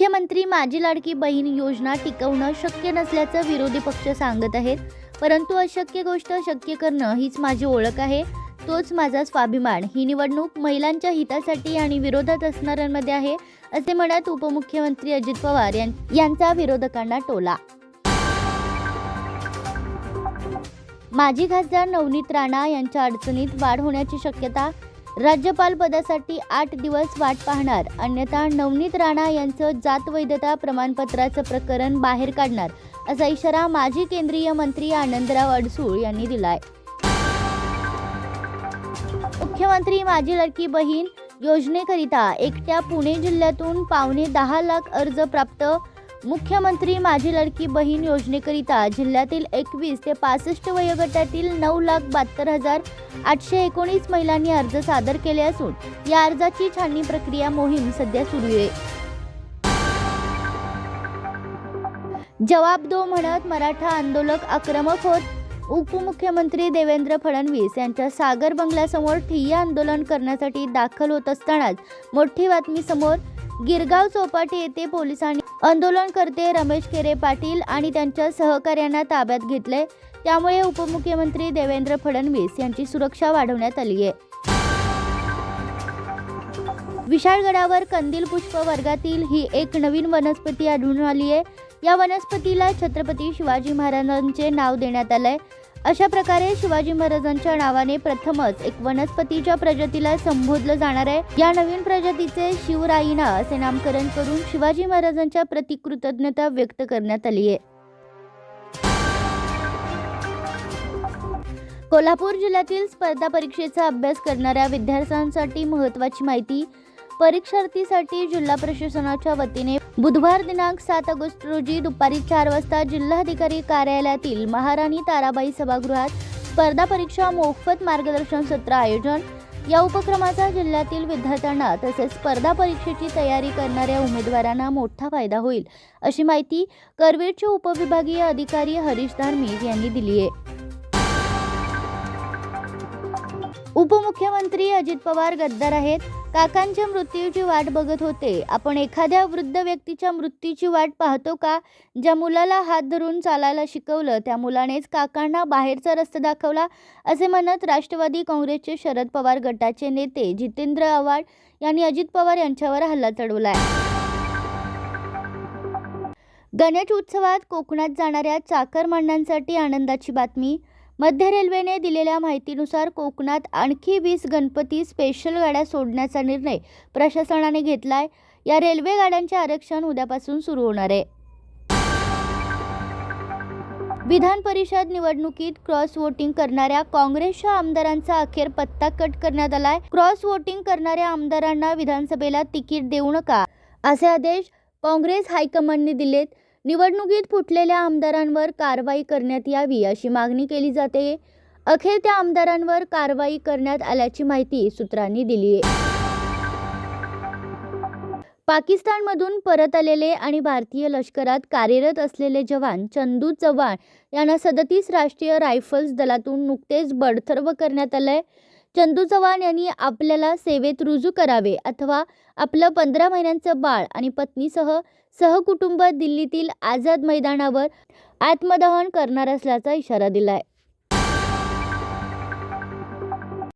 मुख्यमंत्री माझी लाडकी बहीण योजना टिकवणं शक्य नसल्याचं विरोधी पक्ष सांगत आहेत. परंतु अशक्य गोष्ट शक्य करणं हीच माझी ओळख आहे. तोच माझा स्वाभिमान. ही निवडणूक महिलांच्या हितासाठी आणि विरोधात असणाऱ्यांमध्ये आहे असे म्हणत उपमुख्यमंत्री अजित पवार यां- यांचा विरोधकांना टोला. माजी खासदार नवनीत राणा यांच्या अडचणीत वाढ होण्याची शक्यता राज्यपाल पदासाठी आठ दिवस वाट पाहणार. अन्यथा नवनीत राणा यांचं जात वैधता प्रमाणपत्राचं प्रकरण बाहेर काढणार असा इशारा माजी केंद्रीय मंत्री आनंदराव अडसूळ यांनी दिलाय. मुख्यमंत्री माझी लडकी बहीण योजनेकरिता एकट्या पुणे जिल्ह्यातून पावणे दहा लाख अर्ज प्राप्त मुख्यमंत्री माझी लडकी बहीण योजनेकरिता जिल्ह्यातील एकवीस ते पासष्ट वयोगटातील नऊ लाख बहात्तर हजार आठशे एकोणीस महिलांनी अर्ज सादर केले असून या अर्जाची छाननी प्रक्रिया मोहीम सध्या सुरू आहे. जवाब दो म्हणत मराठा आंदोलक आक्रमक होत. उपमुख्यमंत्री देवेंद्र फडणवीस यांच्या सागर बंगल्यासमोर ठिय्या आंदोलन करण्यासाठी दाखल होत असतानाच मोठी बातमी समोर गिरगाव चौपाटी येथे पोलिसांनी आंदोलनकर्ते रमेश केरे पाटील आणि त्यांच्या सहकार्यांना ताब्यात घेतले. त्यामुळे उपमुख्यमंत्री देवेंद्र फडणवीस यांची सुरक्षा वाढवण्यात आली आहे. विशाळगडावर कंदील पुष्प वर्गातील ही एक नवीन वनस्पती आढळून आली आहे. या वनस्पतीला छत्रपती शिवाजी महाराजांचे नाव देण्यात आलंय. अशा प्रकारे शिवाजी महाराजांच्या नावाने प्रथमच एक वनस्पतीच्या प्रजातीला संबोधलं जाणार आहे. या नवीन प्रजातीचे शिवराईना असे नामकरण करून शिवाजी महाराजांच्या प्रति कृतज्ञता व्यक्त करण्यात आली आहे. कोल्हापूर जिल्ह्यातील स्पर्धा परीक्षेचा अभ्यास करणाऱ्या विद्यार्थ्यांसाठी महत्त्वाची माहिती परीक्षार्थीसाठी जिल्हा प्रशासनाच्या वतीने बुधवार दिनांक सात ऑगस्ट रोजी दुपारी चार वाजता जिल्हाधिकारी कार्यालयातील महाराणी ताराबाई सभागृहात स्पर्धा परीक्षा मोफत मार्गदर्शन सत्र आयोजन या उपक्रमाचा जिल्ह्यातील विद्यार्थ्यांना तसेच स्पर्धा परीक्षेची तयारी करणाऱ्या उमेदवारांना मोठा फायदा होईल अशी माहिती करवीरचे उपविभागीय अधिकारी हरीश धार्मिक यांनी दिली आहे. उपमुख्यमंत्री अजित पवार गद्दार आहेत. काकांच्या मृत्यूची वाट बघत होते. आपण एखाद्या वृद्ध व्यक्तीच्या मृत्यूची वाट पाहतो का? ज्या मुलाला हात धरून चालायला शिकवलं त्या मुलानेच काकांना बाहेरचा रस्ता दाखवला असे म्हणत राष्ट्रवादी काँग्रेसचे शरद पवार गटाचे नेते जितेंद्र आव्हाड यांनी अजित पवार यांच्यावर हल्ला चढवला आहे गणेश उत्सवात कोकणात जाणाऱ्या चाकरमान्यांसाठी आनंदाची बातमी मध्य रेल्वेने दिलेल्या माहितीनुसार कोकणात आणखी वीस गणपती स्पेशल गाड्या सोडण्याचा निर्णय प्रशासनाने घेतलाय. या रेल्वे गाड्यांचे आरक्षण उद्यापासून सुरू होणार आहे. विधान परिषद निवडणुकीत क्रॉस वोटिंग करणाऱ्या काँग्रेसच्या आमदारांचा अखेर पत्ता कट करण्यात आलाय. क्रॉस वोटिंग करणाऱ्या आमदारांना विधानसभेला तिकीट देऊ नका असे आदेश काँग्रेस हायकमांडने दिलेत. निवडणुकीत फुटलेल्या आमदारांवर कारवाई करण्यात यावी अशी मागणी केली जाते. अखेर त्या आमदारांवर कारवाई करण्यात आल्याची माहिती सूत्रांनी दिली आहे. पाकिस्तानमधून परत आलेले आणि भारतीय लष्करात कार्यरत असलेले जवान चंदू चव्हाण यांना सदतीस राष्ट्रीय रायफल्स दलातून नुकतेच बडतर्फ करण्यात आलं आहे चंदू चव्हाण यांनी आपल्याला सेवेत रुजू करावे अथवा आपलं पंधरा महिन्यांचं बाळ आणि पत्नीसह सहकुटुंब दिल्लीतील आझाद मैदानावर आत्मदहन करणार असल्याचा इशारा दिलाय.